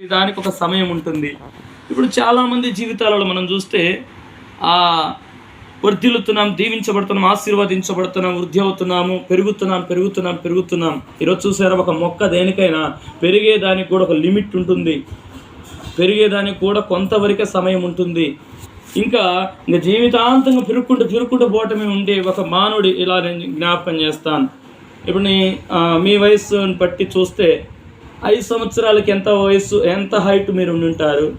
దానికి ఒక సమయం ఉంటుంది. ఇప్పుడు చాలామంది జీవితాలలో మనం చూస్తే ఆ వర్ధిల్లుతున్నాం దీవించబడుతున్నాం ఆశీర్వదించబడుతున్నాం వృద్ధి అవుతున్నాము పెరుగుతున్నాం పెరుగుతున్నాం పెరుగుతున్నాం. ఈరోజు చూసారా ఒక మొక్క దేనికైనా పెరిగేదానికి కూడా ఒక లిమిట్ ఉంటుంది. పెరిగేదానికి కూడా కొంతవరకే సమయం ఉంటుంది. ఇంకా ఇంకా జీవితాంతంగా పెరుక్కుంటూ పెరుక్కుంటూ పోవటమే ఉండే ఒక మానవుడు ఇలా నేను జ్ఞాపకం చేస్తాను. ఇప్పుడు నీ మీ వయస్సును బట్టి చూస్తే ఐదు సంవత్సరాలకి ఎంత వయస్సు ఎంత హైట్ మీరు ఉండి ఉంటారు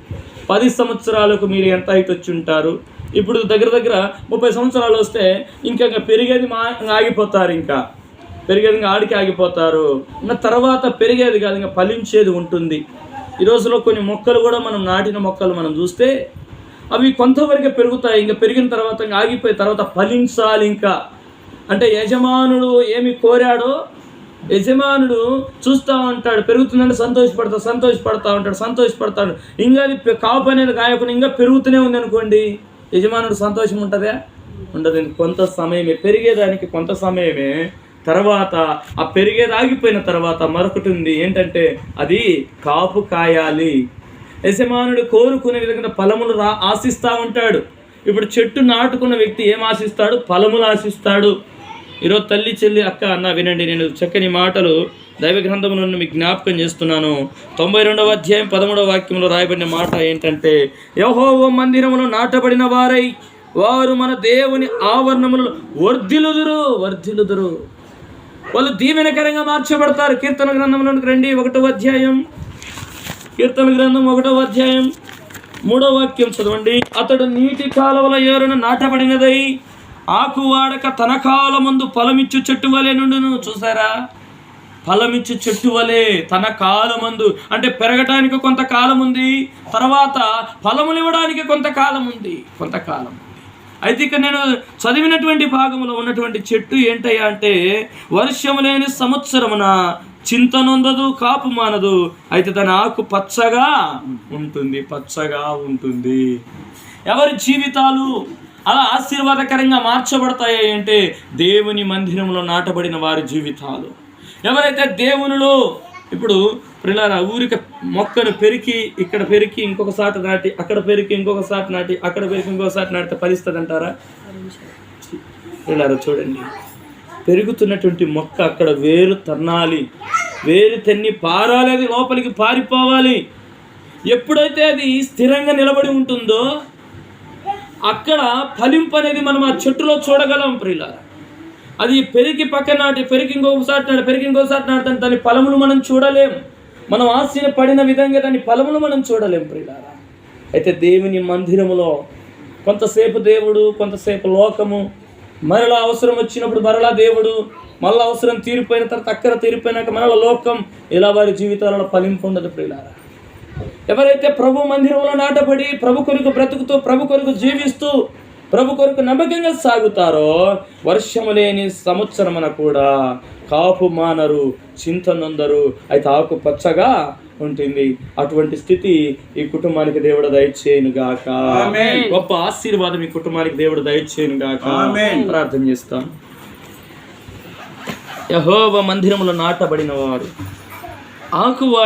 పది సంవత్సరాలకు మీరు ఎంత హైట్ వచ్చి ఉంటారు? ఇప్పుడు దగ్గర దగ్గర ముప్పై సంవత్సరాలు వస్తే ఇంకా ఇంకా పెరిగేది మా ఆగిపోతారు ఇంకా. పెరిగేది ఇంకా ఆడికి ఆగిపోతారు. ఇంకా తర్వాత పెరిగేది కాదు ఇంకా ఫలించేది ఉంటుంది. ఈ రోజులో కొన్ని మొక్కలు కూడా మనం నాటిన మొక్కలు మనం చూస్తే అవి కొంతవరకే పెరుగుతాయి. ఇంకా పెరిగిన తర్వాత ఇంకా ఆగిపోయిన తర్వాత ఫలించాలి ఇంకా. అంటే యజమానుడు ఏమి కోరాడో యజమానుడు చూస్తూ ఉంటాడు పెరుగుతుందంటే సంతోషపడతా సంతోషపడతా ఉంటాడు సంతోషపడతాడు. ఇంకా అది కాపు అనేది కాయకుండా ఇంకా పెరుగుతూనే ఉంది అనుకోండి యజమానుడు సంతోషం ఉంటుందా? ఉండదు. కొంత సమయమే పెరిగేదానికి కొంత సమయమే తర్వాత ఆ పెరిగేది ఆగిపోయిన తర్వాత మరొకటి ఉంది ఏంటంటే అది కాపు కాయాలి. యజమానుడు కోరుకునే విధంగా ఫలములు రా ఆశిస్తూ ఉంటాడు. ఇప్పుడు చెట్టు నాటుకున్న వ్యక్తి ఏం ఆశిస్తాడు? ఫలములు ఆశిస్తాడు. ఈరోజు తల్లి చెల్లి అక్క అన్న వినండి నేను చక్కని మాటలు దైవ గ్రంథములను మీకు జ్ఞాపకం చేస్తున్నాను. తొంభై రెండవ అధ్యాయం పదమూడవ వాక్యంలో రాయబడిన మాట ఏంటంటే యహోవ మందిరములో నాటబడిన వారై వారు మన దేవుని ఆవరణములు వర్ధిలుదురు వర్ధిలుదురు వాళ్ళు దీవెనకరంగా మార్చబడతారు. కీర్తన గ్రంథంలోనికి రండి ఒకటో అధ్యాయం. కీర్తన గ్రంథం ఒకటో అధ్యాయం. మూడో వాక్యం చదవండి. అతడు నీటి కాలువల ఏరును నాటబడినదై ఆకు వాడక తన కాలమందు ఫలమిచ్చు చెట్టు వలె నుండును. చూసారా? ఫలమిచ్చు చెట్టు వలె తన కాలమందు అంటే పెరగటానికి కొంతకాలం ఉంది తర్వాత ఫలములు ఇవ్వడానికి కొంతకాలం ఉంది కొంతకాలం అయితే ఇక నేను చదివినటువంటి భాగంలో ఉన్నటువంటి చెట్టు ఏంటయ్యా అంటే వర్షము లేని సంవత్సరమున చింతనొందదు కాపు మానదు. అయితే దాని ఆకు పచ్చగా ఉంటుంది పచ్చగా ఉంటుంది. ఎవరి జీవితాలు? అలా ఆశీర్వాదకరంగా మార్చబడతాయి అంటే దేవుని మందిరంలో నాటబడిన వారి జీవితాలు. ఎవరైతే దేవునిలో ఇప్పుడు ప్రిలారా ఊరిక మొక్కను పెరికి ఇక్కడ పెరికి ఇంకొక సాట నాటి అక్కడ పెరికి ఇంకొక సాట నాటి అక్కడ పెరికి ఇంకొక సాట నాటితే ఫలిస్తుంది అంటారా? ప్రిలారా చూడండి. పెరుగుతున్నటువంటి మొక్క అక్కడ వేరు తన్నాలి వేరు తన్ని పారాలి అది లోపలికి పారిపోవాలి. ఎప్పుడైతే అది స్థిరంగా నిలబడి ఉంటుందో అక్కడ ఫలింపు అనేది మనం ఆ చెట్టులో చూడగలం ప్రియులారా. అది పెరిగి పక్క నాటి పెరిగి ఇంకొకసారి నాటి పెరిగి ఇంకొకసారి నాటితే దాని ఫలములు మనం చూడలేం. మనం ఆశీన పడిన విధంగా దాని ఫలములు మనం చూడలేం ప్రియులారా. అయితే దేవుని మందిరములో కొంతసేపు దేవుడు కొంతసేపు లోకము మరలా అవసరం వచ్చినప్పుడు మరలా దేవుడు మళ్ళీ అవసరం తీరిపోయిన తర్వాత అక్కర తీరిపోయినాక మరలా లోకం ఇలా వారి జీవితాలలో ఫలింపు ఉండదు ప్రియులారా. ఎవరైతే ప్రభు మందిరంలో నాటబడి ప్రభు కొరకు బ్రతుకుతూ ప్రభు కొరకు జీవిస్తూ ప్రభు కొరకు నమ్మకంగా సాగుతారో వర్షము లేని సంవత్సరమున కూడా కాపు మానరు చింతనొందరు అయితే ఆకు పచ్చగా ఉంటుంది. అటువంటి స్థితి ఈ కుటుంబానికి దేవుడు దయచేయను గాక గొప్ప ఆశీర్వాదం ఈ కుటుంబానికి దేవుడు దయచేయను గాక ప్రార్థన చేస్తాను యహోవ మందిరములో నాటబడిన వారు ఆకువాడ